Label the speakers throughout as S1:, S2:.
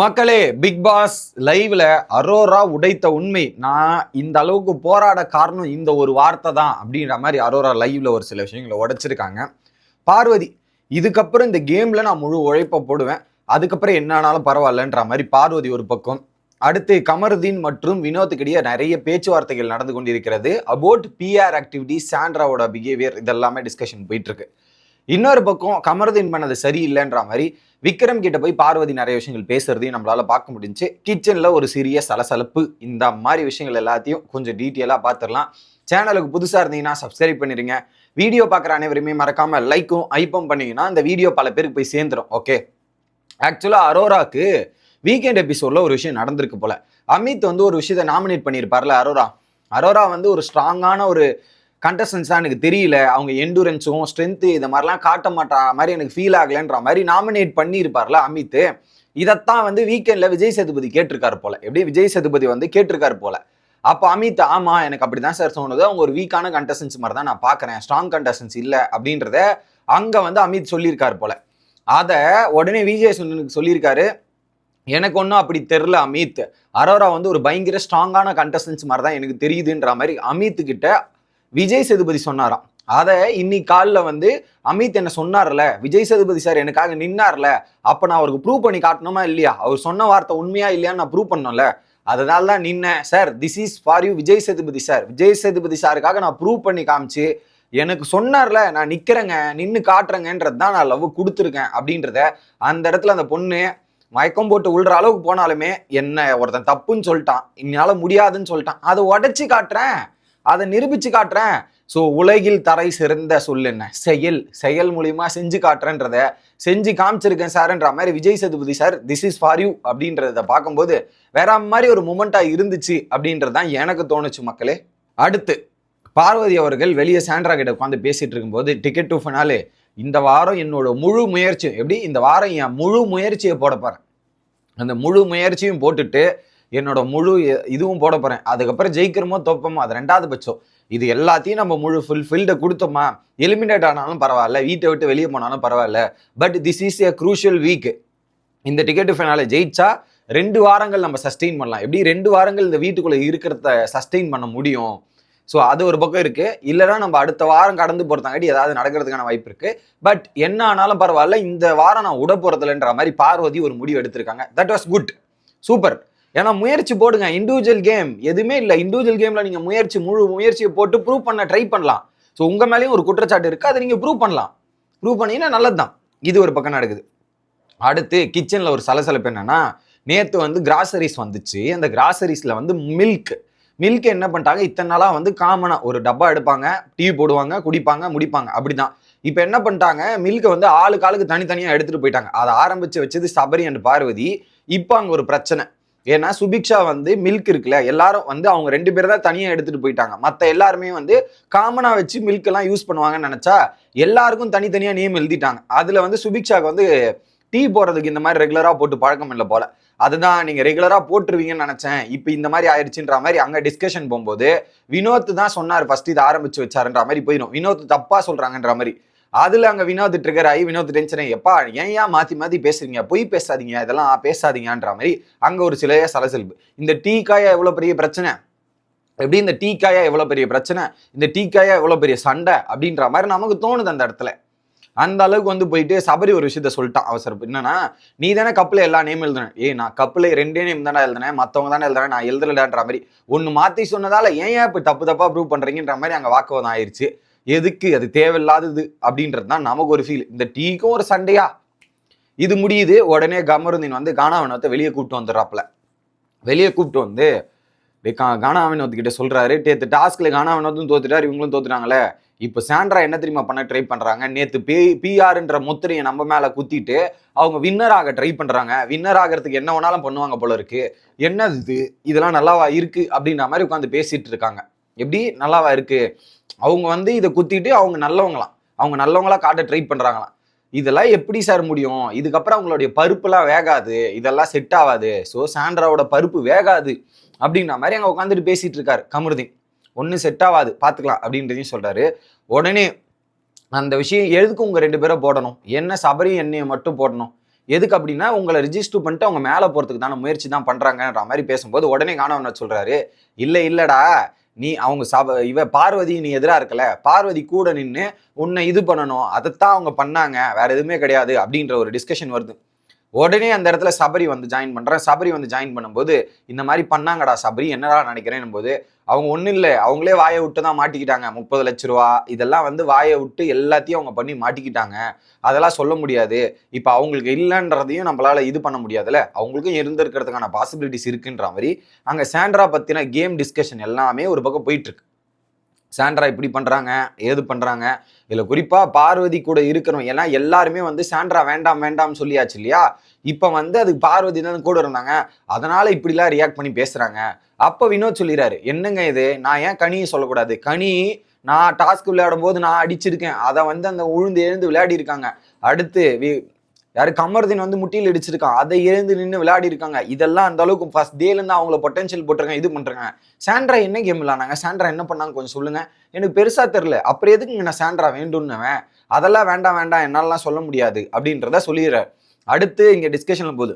S1: மக்களே big pass லைவ்ல அரோரா உடைத்த உண்மை. நான் இந்த அளவுக்கு போராட காரணம் இந்த ஒரு வார்த்தை தான் அப்படின்ற மாதிரி அரோரா லைவ்ல ஒரு சில விஷயங்களை உடைச்சிருக்காங்க. பார்வதி இதுக்கப்புறம் இந்த கேம்ல நான் முழு உழைப்ப போடுவேன். அதுக்கப்புறம் என்னானாலும் பரவாயில்லன்ற மாதிரி பார்வதி ஒரு பக்கம். அடுத்து கமருதீன் மற்றும் வினோத்துக்கிடையே நிறைய பேச்சுவார்த்தைகள் நடந்து கொண்டிருக்கிறது. அபவுட் பிஆர் ஆக்டிவிட்டி சாண்ட்ராவோட பிஹேவியர் இதெல்லாமே டிஸ்கஷன் போயிட்டு இருக்கு இன்னொரு பக்கம் கமருதீன் பண்ணது சரியில்லைன்ற மாதிரி விக்ரம் கிட்ட போய் பார்வதி நிறைய விஷயங்கள் பேசுறதையும் நம்மளால பார்க்க முடிஞ்சு கிச்சன்ல ஒரு சிறிய சலசலப்பு இந்த மாதிரி விஷயங்கள் எல்லாத்தையும் கொஞ்சம் டீட்டெயிலாக பார்த்துடலாம் சேனலுக்கு புதுசாக இருந்தீங்கன்னா சப்ஸ்கிரைப் பண்ணிடுங்க வீடியோ பார்க்குற அனைவருமே மறக்காம லைக்கும் ஐப்பும் பண்ணீங்கன்னா இந்த வீடியோ பல பேருக்கு போய் சேர்ந்துடும் ஓகே ஆக்சுவலாக அரோராக்கு வீக்கெண்ட் எபிசோட்ல ஒரு விஷயம் நடந்திருக்கு போல. அமித் வந்து ஒரு விஷயத்தை நாமினேட் பண்ணியிருப்பார்ல அரோரா. அரோரா வந்து ஒரு ஸ்ட்ராங்கான ஒரு கண்டஸ்டன்ஸாக எனக்கு தெரியல. அவங்க எண்டூரன்ஸும் ஸ்ட்ரென்த்து இந்த மாதிரிலாம் காட்ட மாட்டா மாதிரி எனக்கு ஃபீல் ஆகலைன்ற மாதிரி நாமினேட் பண்ணியிருப்பார்ல அமித் இதைத்தான் வந்து வீக்கெண்டில் விஜய் சேதுபதி கேட்டிருக்காரு போல. எப்படி? விஜய் சேதுபதி வந்து கேட்டிருக்காரு போல. அப்போ அமித் ஆமாம் எனக்கு அப்படி தான் சார் சொன்னது அவங்க ஒரு வீக்கான கண்டஸ்டன்ஸ் மாதிரி தான் நான் பார்க்குறேன். ஸ்ட்ராங் கண்டஸ்டன்ஸ் இல்லை அப்படின்றத அங்கே வந்து அமித் சொல்லியிருக்காரு போல. அதை உடனே விஜய் சுந்தனுக்கு சொல்லியிருக்காரு. எனக்கு ஒன்றும் அப்படி தெரில அமித். அரோரா வந்து ஒரு பயங்கர ஸ்ட்ராங்கான கண்டஸ்டன்ஸ் மாதிரி தான் எனக்கு தெரியுதுன்ற மாதிரி அமித் கிட்ட விஜய் சேதுபதி சொன்னாராம். அதை இன்னைக்கு காலில் வந்து அமித் என்ன சொன்னார்ல விஜய் சேதுபதி சார் எனக்காக நின்னார்ல அப்போ நான் அவருக்கு ப்ரூவ் பண்ணி காட்டணுமா இல்லையா? அவர் சொன்ன வார்த்தை உண்மையா இல்லையான்னு நான் ப்ரூவ் பண்ணோம்ல. அதனால தான் நின்னேன். Sir this is for you Vijay Sethupathi sir. Vijay Sethupathi சாருக்காக நான் ப்ரூவ் பண்ணி காமிச்சு எனக்கு சொன்னார்ல நான் நிற்கிறேங்க நின்று காட்டுறேங்கன்றது தான் நான் லவ் கொடுத்துருக்கேன் அப்படின்றத அந்த இடத்துல அந்த பொண்ணு மயக்கம் போட்டு உள்ற அளவுக்கு போனாலுமே என்ன ஒருத்தன் தப்புன்னு சொல்லிட்டான். என்னால் முடியாதுன்னு சொல்லிட்டான். அதை உடச்சி காட்டுறேன். அதை நிரூபிச்சு காட்டுறேன். ஸோ உலகில் தரை சிறந்த சொல் என்ன? செயல். செயல் மூலியமா செஞ்சு காட்டுறேன்றத செஞ்சு காமிச்சிருக்கேன் சார்ன்ற மாதிரி Vijay Sethupathi sir this is for you அப்படின்றத பார்க்கும்போது வேற மாதிரி ஒரு மூமெண்ட்டாக இருந்துச்சு அப்படின்றது தான் எனக்கு தோணுச்சு மக்களே. அடுத்து பார்வதி அவர்கள் வெளியே சாண்ட்ரா கிட்ட உட்காந்து பேசிட்டு இருக்கும்போது டிக்கெட் டு ஃபினாலே இந்த வாரம் என்னோட முழு முயற்சி எப்படி? இந்த வாரம் என் முழு முயற்சியை போட போறேன். அந்த முழு முயற்சியும் போட்டுட்டு என்னோட முழு இதுவும் போட போறேன். அதுக்கப்புறம் ஜெயிக்கிறோமோ தோப்போமோ அது ரெண்டாவது பட்சம். இது எல்லாத்தையும் நம்ம முழு ஃபுல் ஃபீல்டை கொடுத்தோமா? எலிமினேட் ஆனாலும் பரவாயில்ல. வீட்டை விட்டு வெளியே போனாலும் பரவாயில்ல. But this is a crucial week இந்த டிக்கெட் ஃபைனால ஜெயிச்சா ரெண்டு வாரங்கள் நம்ம சஸ்டெயின் பண்ணலாம். எப்படி ரெண்டு வாரங்கள் இந்த வீட்டுக்குள்ளே இருக்கிறத சஸ்டெயின் பண்ண முடியும்? ஸோ அது ஒரு பக்கம் இருக்குது இல்லைன்னா நம்ம அடுத்த வாரம் கடந்து போகிறதாங்காட்டி ஏதாவது நடக்கிறதுக்கான வாய்ப்பு இருக்குது பட் என்ன ஆனாலும் பரவாயில்ல. இந்த வாரம் நான் விட போகிறதில்லன்ற மாதிரி பார்வதி ஒரு முடிவு எடுத்திருக்காங்க. தட் வாஸ் குட் சூப்பர் ஏன்னா முயற்சி போடுங்க. இண்டிவிஜுவல் கேம் எதுவுமே இல்லை. இண்டிவிஜுவல் கேம்ல நீங்க முயற்சி முழு முயற்சியை போட்டு ப்ரூவ் பண்ண ட்ரை பண்ணலாம். ஸோ உங்க மேலேயும் ஒரு குற்றச்சாட்டு இருக்கு. அதை நீங்க ப்ரூவ் பண்ணலாம். ப்ரூவ் பண்ணீங்கன்னா நல்லதுதான். இது ஒரு பக்கம் நடக்குது. அடுத்து கிச்சனில் ஒரு சலசலப்பு என்னன்னா நேற்று வந்து கிராசரிஸ் வந்துச்சு. அந்த கிராசரிஸில் வந்து மில்க் மில்க் என்ன பண்ணிட்டாங்க? இத்தனை நாளாக வந்து காமனாக ஒரு டப்பா எடுப்பாங்க. டீ போடுவாங்க குடிப்பாங்க முடிப்பாங்க. அப்படிதான். இப்போ என்ன பண்ணிட்டாங்க? மில்கை வந்து ஆளுக்கு ஆளுக்கு தனித்தனியாக எடுத்துகிட்டு போயிட்டாங்க. அதை ஆரம்பித்து வச்சது சபரி அண்ட் பார்வதி. இப்போ அங்கே ஒரு பிரச்சனை. ஏன்னா சுபிக்ஷா வந்து மில்க் இருக்குல்ல எல்லாரும் வந்து அவங்க ரெண்டு பேரும் தான் தனியாக எடுத்துகிட்டு போயிட்டாங்க. மற்ற எல்லாருமே வந்து காமனாக வச்சு மில்க் எல்லாம் யூஸ் பண்ணுவாங்கன்னு நினச்சா எல்லாருக்கும் தனித்தனியாக நேம் எழுதிட்டாங்க. அதில் வந்து சுபிக்ஷாவுக்கு வந்து டீ போடுறதுக்கு இந்த மாதிரி ரெகுலராக போட்டு பழக்கம் இல்லை போல. அதுதான் நீங்க ரெகுலரா போட்டுருவீங்கன்னு நினைச்சேன். இப்போ இந்த மாதிரி ஆயிடுச்சுன்ற மாதிரி அங்க டிஸ்கஷன் போகும்போது வினோத் தான் சொன்னார் ஃபர்ஸ்ட் இதை ஆரம்பிச்சு வச்சாருன்ற மாதிரி போயிடும். வினோத் தப்பா சொல்றாங்கன்ற மாதிரி. அதில் அங்கே வினோத் ட்ரிகர் ஆகி வினோத் டென்ஷன் எப்பா ஏன் ஏன் மாத்தி மாத்தி பேசுறீங்க? பொய் பேசாதீங்க இதெல்லாம் பேசாதீங்கன்ற மாதிரி அங்கே ஒரு சிலைய சலசலப்பு. இந்த டீ காயா எவ்வளோ பெரிய பிரச்சனை? எப்படி இந்த டீ காயா எவ்வளோ பெரிய பிரச்சனை? இந்த டீ காயா எவ்வளோ பெரிய சண்டை? அப்படின்ற மாதிரி நமக்கு தோணுது அந்த இடத்துல. அந்த அளவுக்கு வந்து போயிட்டு சபரி ஒரு விஷயத்த சொல்லிட்டான் அவசரம் என்னன்னா நீ தானே கப்பில் எல்லா நேம் எழுதுனேன் ஏய் நான் கப்பில் ரெண்டே நேம் தானே எழுதுனேன் மற்றவங்க தானே எழுதுனேன் நான் எழுதலடான்ற மாதிரி. ஒன்று மாற்றி சொன்னதால ஏன் ஏன் இப்போ தப்பு தப்பாக ப்ரூவ் பண்ணுறீங்கன்ற மாதிரி அங்கே வாக்குவாதம் ஆயிடுச்சு எதுக்கு அது தேவையில்லாதது அப்படின்றது தான் நமக்கு ஒரு ஃபீல் இந்த டீக்கும் ஒரு சண்டையா? இது முடியுது உடனே கமருந்தீன் வந்து கானாவினத்தை வெளியே கூப்பிட்டு வந்துடுறாப்புல. வெளியே கூப்பிட்டு வந்து டேய் கா கிட்ட சொல்றாரு நேற்று டாஸ்க்ல கானாவினோத்தும் தோத்துட்டாரு இவங்களும் தோத்துட்டாங்களே. இப்போ சாண்ட்ரா என்ன தெரியுமா பண்ண ட்ரை பண்றாங்க? நேத்து பே பிஆர்ன்ற முத்திரையை நம்ம மேல குத்திட்டு அவங்க வின்னர் ஆக ட்ரை பண்றாங்க. வின்னர் ஆகிறதுக்கு என்ன வேணாலும் பண்ணுவாங்க போல இருக்கு. என்னது இது? இதெல்லாம் நல்லாவா இருக்கு? அப்படின்ற மாதிரி உட்காந்து பேசிட்டு இருக்காங்க. எப்படி நல்லாவா இருக்கு? அவங்க வந்து இதை குத்திட்டு அவங்க நல்லவங்களாம். அவங்க நல்லவங்களா காட்ட ட்ரை பண்றாங்களாம். இதெல்லாம் எப்படி சார் முடியும்? இதுக்கப்புறம் அவங்களுடைய பருப்புலாம் வேகாது. இதெல்லாம் செட் ஆகாது. ஸோ சாண்ட்ராவோட பருப்பு வேகாது. அப்படின்ற மாதிரி அங்கே உட்காந்துட்டு பேசிட்டு இருக்காரு கமருதீன். ஒன்றும் செட் ஆகாது. பார்த்துக்கலாம் அப்படின்றதையும் சொல்கிறாரு உடனே அந்த விஷயம் எதுக்கு உங்கள் ரெண்டு பேரை போடணும்? என்ன சபரி எண்ணெயை மட்டும் போடணும்? எதுக்கு அப்படின்னா உங்களை ரிஜிஸ்டர் பண்ணிட்டு அவங்க மேலே போகிறதுக்கு தானே முயற்சி தான் பண்ணுறாங்கன்ற மாதிரி பேசும்போது உடனே காணவன சொல்கிறாரு இல்லை இல்லைடா. நீ அவங்க சப இவ பார்வதி நீ எதிராக இருக்கல பார்வதி கூட நின்று உன்னை இது பண்ணணும் அதைத்தான் அவங்க பண்ணாங்க வேற எதுவுமே கிடையாது அப்படின்ற ஒரு டிஸ்கஷன் வருது. உடனே அந்த இடத்துல சபரி வந்து ஜாயின் பண்ணுறேன் சபரி வந்து ஜாயின் பண்ணும்போது இந்த மாதிரி பண்ணாங்கடா சபரி என்னடா நினைக்கிறேன் போது அவங்க ஒன்றும் இல்லை. அவங்களே வாயை விட்டு தான் மாட்டிக்கிட்டாங்க. முப்பது லட்ச ரூபா இதெல்லாம் வந்து வாயை விட்டு எல்லாத்தையும் அவங்க பண்ணி மாட்டிக்கிட்டாங்க. அதெல்லாம் சொல்ல முடியாது. இப்போ அவங்களுக்கு இல்லைன்றதையும் நம்மளால் இது பண்ண முடியாதுல்ல? அவங்களுக்கும் இருந்திருக்கிறதுக்கான பாசிபிலிட்டிஸ் இருக்குன்ற மாதிரி அங்கே சாண்ட்ரா பற்றின கேம் டிஸ்கஷன் எல்லாமே ஒரு பக்கம் போயிட்டுருக்கு சாண்ட்ரா இப்படி பண்ணுறாங்க ஏது பண்ணுறாங்க இதில் குறிப்பாக பார்வதி கூட இருக்கிறவங்க ஏன்னா எல்லாருமே வந்து சாண்ட்ரா வேண்டாம் வேண்டாம்னு சொல்லியாச்சு இல்லையா? இப்போ வந்து அதுக்கு பார்வதி தான் கூட இருந்தாங்க. அதனால் இப்படிலாம் ரியாக்ட் பண்ணி பேசுகிறாங்க அப்போ வினோத் சொல்லிடுறாரு என்னங்க இது? நான் ஏன் கனியை சொல்லக்கூடாது? கனி நான் டாஸ்க் விளையாடும் போது நான் அடிச்சிருக்கேன். அதை வந்து அந்த உழுந்து எழுந்து விளையாடி இருக்காங்க அடுத்து வி- யாரு கமர்தீன் வந்து முட்டியில் அடிச்சிருக்கான் அதை எழுந்து நின்று விளையாடி இருக்காங்க. இதெல்லாம் அந்த அளவுக்கு ஃபர்ஸ்ட் டேலேருந்து அவங்கள பொட்டன்ஷியல் போட்டிருக்காங்க. இது பண்ணுறாங்க சாண்ட்ரா என்ன கேம் விளாண்டாங்க சாண்ட்ரா என்ன பண்ணாங்க? கொஞ்சம் சொல்லுங்க. எனக்கு பெருசாக தெரில அப்புறம் எதுக்கு நான் சாண்ட்ரா வேண்டும்னுவன்? அதெல்லாம் வேண்டாம் வேண்டாம். என்னாலலாம் சொல்ல முடியாது. அப்படின்றத சொல்லிடுறாரு. அடுத்து இங்கே டிஸ்கஷனில் போகுது.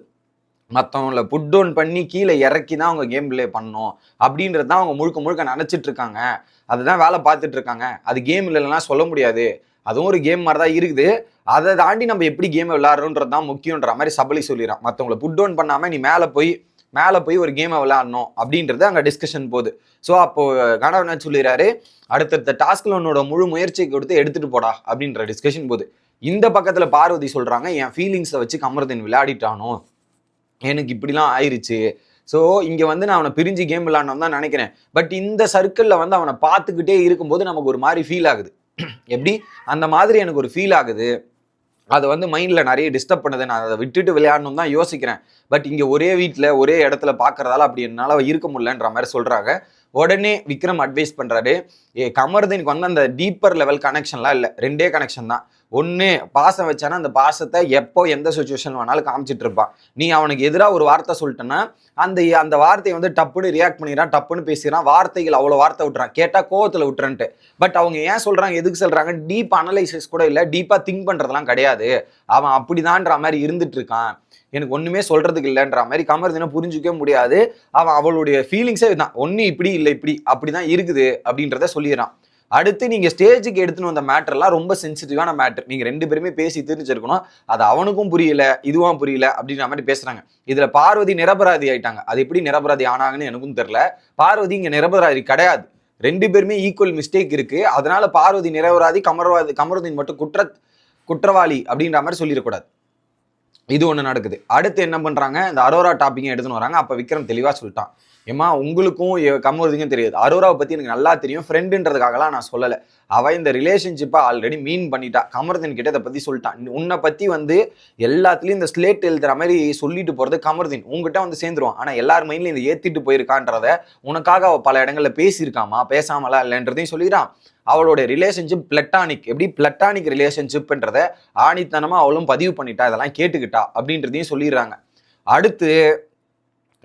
S1: மற்றவங்கள புட் டவுன் பண்ணி கீழே இறக்கி தான் அவங்க கேம் பிளே பண்ணணும். அப்படின்றது தான் அவங்க முழுக்க முழுக்க நினச்சிட்டு இருக்காங்க. அதுதான் வேலை பார்த்துட்டு இருக்காங்க. அது கேம் இல்லைன்னா சொல்ல முடியாது. அதுவும் ஒரு கேம் மாதிரி தான் இருக்குது. அதை தாண்டி நம்ம எப்படி கேமை விளாட்றோன்றது தான் முக்கியன்ற மாதிரி சபலி சொல்லிடுறான். மற்றவங்கள புட் டவுன் பண்ணாமல் நீ மேலே போய் மேலே போய் ஒரு கேமை விளையாடணும் அப்படின்றது அங்கே டிஸ்கஷன் போகுது. ஸோ அப்போது கனவு என்ன சொல்லிடுறாரு? அடுத்தடுத்த டாஸ்கில் உன்னோட முழு முயற்சியை கொடுத்து எடுத்துகிட்டு போடா அப்படின்ற டிஸ்கஷன் போகுது. இந்த பக்கத்தில் பார்வதி சொல்கிறாங்க என் ஃபீலிங்ஸை வச்சு கமர்தன் விளையாடிட்டானோ? எனக்கு இப்படிலாம் ஆயிடுச்சு ஸோ இங்கே வந்து நான் அவனை பிரிஞ்சு கேம் விளாடணும் தான் நினைக்கிறேன். பட் இந்த சர்க்கிளில் வந்து அவனை பார்த்துக்கிட்டே இருக்கும்போது நமக்கு ஒரு மாதிரி ஃபீல் ஆகுது. எப்படி? அந்த மாதிரி எனக்கு ஒரு ஃபீல் ஆகுது. அது வந்து மைண்டில் நிறைய டிஸ்டர்ப் பண்ணுது. நான் அதை விட்டுட்டு விளையாடணும் தான் யோசிக்கிறேன். பட் இங்கே ஒரே வீட்டில் ஒரே இடத்துல பார்க்குறதால அப்படி என்னால் இருக்க முடியலன்ற மாதிரி சொல்கிறாங்க உடனே விக்ரம் அட்வைஸ் பண்ணுறாரு ஏ கமர்தீனுக்கு வந்து அந்த டீப்பர் லெவல் கனெக்ஷன்லாம் இல்லை. ரெண்டே கனெக்ஷன் தான். ஒன்று பாசம் வச்சானா அந்த பாசத்தை எப்போ எந்த சுச்சுவேஷன் வேணாலும் காமிச்சிட்டு இருப்பான். நீ அவனுக்கு எதிராக ஒரு வார்த்தை சொல்லிட்டேன்னா அந்த அந்த வார்த்தையை வந்து டப்புன்னு ரியாக்ட் பண்ணிடுறான் டப்புன்னு பேசிடுறான் வார்த்தைகள் அவ்வளோ வார்த்தை விட்டுறான். கேட்டால் கோவத்தில் விட்டுறன்ட்டு. பட் அவங்க ஏன் சொல்கிறாங்க எதுக்கு சொல்கிறாங்க டீப் அனலைசிஸ் கூட இல்லை டீப்பாக திங்க் பண்ணுறதெல்லாம் கிடையாது. அவன் அப்படிதான்ற மாதிரி இருந்துட்டு இருக்கான். எனக்கு ஒன்றுமே சொல்கிறதுக்கு இல்லைன்ற மாதிரி கமர்தினா புரிஞ்சிக்கவே முடியாது. அவன் அவளுடைய ஃபீலிங்ஸே தான் ஒன்று இப்படி இல்லை இப்படி அப்படி தான் இருக்குது அப்படின்றத சொல்லிடுறான். அடுத்து நீங்கள் ஸ்டேஜுக்கு எடுத்துன்னு வந்த மேட்டர்லாம் ரொம்ப சென்சிட்டிவான மேட்டர் நீங்கள் ரெண்டு பேருமே பேசி தெரிஞ்சிருக்கணும். அது அவனுக்கும் புரியல இதுவும் புரியல அப்படின்ற மாதிரி பேசுகிறாங்க இதில் பார்வதி நிரபராதி ஆயிட்டாங்க. அது எப்படி நிரபராதி ஆனாங்கன்னு எனக்கும் தெரில பார்வதி இங்கே நிரபராதி கிடையாது. ரெண்டு பேருமே ஈக்குவல் மிஸ்டேக் இருக்குது அதனால பார்வதி நிரபராதி கமர்வாதி கமருதீன் மட்டும் குற்ற குற்றவாளி அப்படின்ற மாதிரி சொல்லிடக்கூடாது. இது ஒன்று நடக்குது. அடுத்து என்ன பண்ணுறாங்க இந்த அரோரா டாப்பிங்கை எடுத்துன்னு வராங்க. அப்போ விக்ரம் தெளிவாக சொல்லிட்டான். ஏமா உங்களுக்கும் எ- கமருதிக்கும் தெரியாது. அரோராவை பற்றி எனக்கு நல்லா தெரியும். ஃப்ரெண்டுன்றதுக்காகலாம் நான் சொல்லலை. அவள் இந்த ரிலேஷன்ஷிப்பை ஆல்ரெடி மீன் பண்ணிட்டா. கமருதீன் கிட்ட இதை பற்றி சொல்லிட்டான் உன்னை பற்றி வந்து எல்லாத்துலேயும் இந்த ஸ்லேட் எழுதுற மாதிரி சொல்லிட்டு போகிறது கமருதீன். உங்ககிட்ட வந்து சேர்ந்துருவான். ஆனால் எல்லார் மைண்ட்லையும் இதை ஏற்றிட்டு போயிருக்கான்றத உனக்காக அவள் பல இடங்களில் பேசியிருக்காமா? பேசாமலாம் இல்லைன்றதையும் சொல்லிடுறான். அவளோட ரிலேஷன்ஷிப் பிளட்டானிக் எப்படி? பிளட்டானிக் ரிலேஷன்ஷிப்ன்றத ஆணித்தனமாக அவளும் பதிவு பண்ணிட்டா. இதெல்லாம் கேட்டுக்கிட்டா அப்படின்றதையும் சொல்லிடுறாங்க. அடுத்து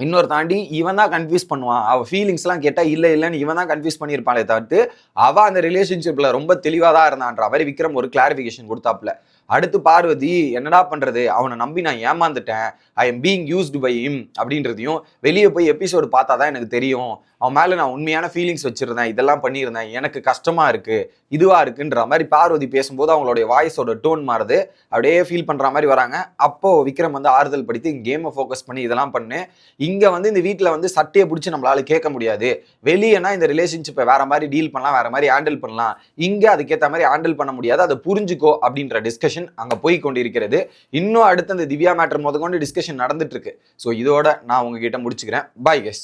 S1: இன்னொரு தாண்டி இவன் தான் கன்ஃபியூஸ் பண்ணுவான். அவள் ஃபீலிங்ஸ்லாம் கேட்டால் இல்லை இல்லைன்னு இவன் தான் கன்ஃபியூஸ் பண்ணியிருப்பாளே தவிர்த்து அவள் அந்த ரிலேஷன்ஷிப்பில் ரொம்ப தெளிவாக தான் இருந்தான்ற மாதிரி விக்ரம் ஒரு கிளாரிஃபிகேஷன் கொடுத்தாப்புல. அடுத்து பார்வதி என்னடா பண்றது? அவனை நம்பி நான் ஏமாந்துட்டேன். I am being used by him அப்படின்றதையும் வெளியே போய் எபிசோடு பார்த்தா தான் எனக்கு தெரியும். அவன் மேலே நான் உண்மையான ஃபீலிங்ஸ் வச்சுருந்தேன். இதெல்லாம் பண்ணியிருந்தேன். எனக்கு கஷ்டமா இருக்கு. இதுவா இருக்குன்ற மாதிரி பார்வதி பேசும்போது அவங்களுடைய வாய்ஸோட டோன் மாறுது. அப்படியே ஃபீல் பண்ற மாதிரி வராங்க. அப்போ விக்ரம் வந்து ஆறுதல் படுத்தி கேமை ஃபோக்கஸ் பண்ணி இதெல்லாம் பண்ணு. இங்க வந்து இந்த வீட்டில் வந்து சட்டையை பிடிச்சி நம்மளால கேட்க முடியாது. வெளியேனா இந்த ரிலேஷன்ஷிப்பை வேற மாதிரி டீல் பண்ணலாம் வேற மாதிரி ஹேண்டில் பண்ணலாம். இங்க அதுக்கேற்ற மாதிரி ஹேண்டில் பண்ண முடியாது. அதை புரிஞ்சுக்கோ அப்படின்ற டிஸ்கஷன் அங்க போய் கொண்டிருக்கிறது. இன்னும் அடுத்த அந்த திவ்யா மேட்டர் முத கொண்டு டிஸ்கஷன் நடந்துட்டு இருக்கு. ஸோ இதோட நான் உங்ககிட்ட முடிச்சுக்கிறேன். பாய் கெஸ்